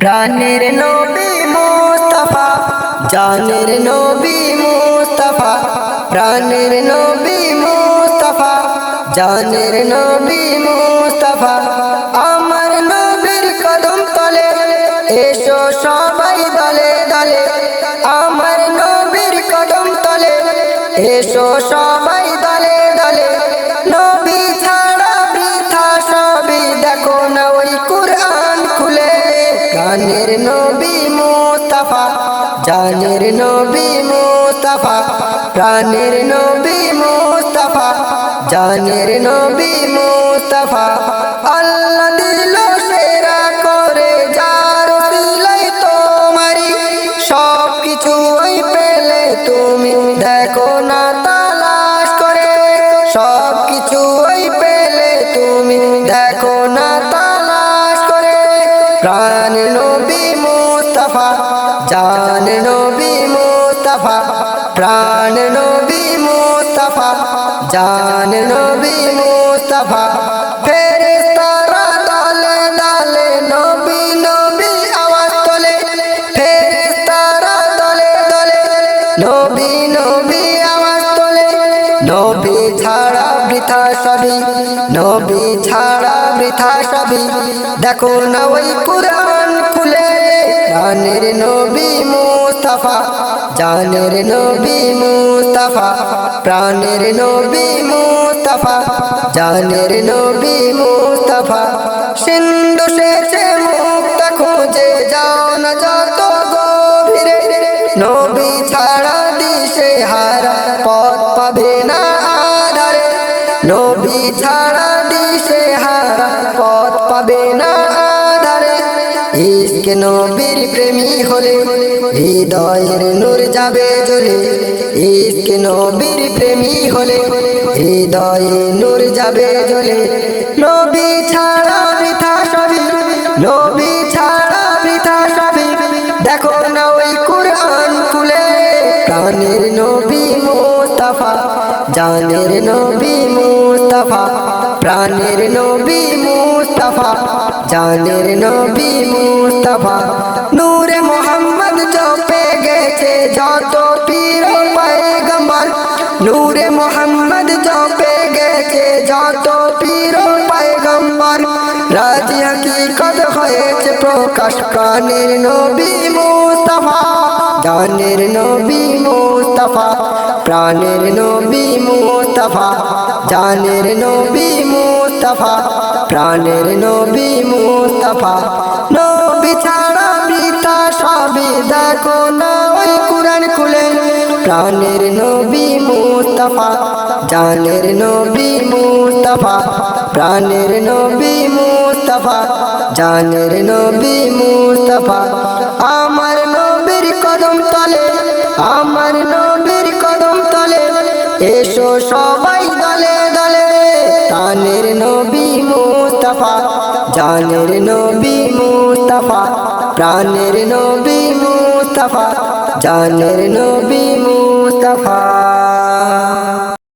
প্রাণের নবী মুস্তাফা, জানের নবী মুস্তাফা, প্রাণের নবী মুস্তাফা, জানের নবী মুস্তাফা। আমার নবীর কদম তলে এসো সবাই দলে দলে। আমার নবীর কদম তলে এসো সবাই জানের নবী মুস্তাফা, প্রাণের নবী মুস্তাফা, জানের নবী মুস্তাফা। আল্লাহ দিল সেরা করে, যার দিলাই তোমারি সব কিছু ওই পেলে তুমি দেখো না তালাশ করে। সব কিছু ওই পেলে তুমি দেখো না তালাশ করে। প্রাণ নবী মুস্তাফা প্রাণ নবী মুস্তাফা জান নবী মুস্তাফা। নবী আওয়াজ তোলে। ফেরেশতারা আওয়াজ তোলে। নবী ছাড়া বৃথা নবী ছাড়া বৃথা সবই। দেখো না ওই কুরআন খুলে জানের নবী মুস্তাফা জানের নবী মুস্তাফা, প্রাণের নবী মুস্তাফা জানের নবী মুস্তাফা। সিন্ধু সেচে মুক্ত খুঁজে যাও না যত গভীরে, নবী ছাড়া দিশে হারা পথ পাবে না আধারে। নবী ছাড়া ইসকে নবীর প্রেমী হলে? হৃদয়ের নূর যাবে জ্বলে। ইসকে নবীর প্রেমী হলে? হৃদয়ে নূর যাবে জ্বলে। নবী ছাড়া বৃথা সবই। নবী ছাড়া বৃথা সবই। দেখো না ওই কুরআন খুলে। প্রাণের নবী মুস্তাফা, জানের নবী মুস্তাফা, প্রাণের নবী মুস্তাফা, জানের নবী মুস্তাফা। নূরে মোহাম্মদ জপে গেছে, যত পীর পয়গম্বর। রাজি হকিকত হয়েছে প্রকাশ প্রাণের নবী মুস্তাফা জানের নবী মুস্তাফা, প্রাণের নবী মুস্তাফা, জানের নবী মুস্তাফা, প্রাণের নবী মুস্তাফা। নবী ছাড়া বৃথা সবই দেখো না, ওই কুরআন খুলে প্রাণের নবী মুস্তাফা জানের নবী মুস্তাফা, প্রাণের নবী মুস্তাফা জানের নবী মুস্তাফা। আমার নবীর কদম তলে, আমার নবীর কদম তলে, এসো সবাই দলে দলে। প্রাণের নবী মুস্তাফা জানের নবী মুস্তাফা, প্রাণের নবী মুস্তাফা। জানের নবী মুস্তাফা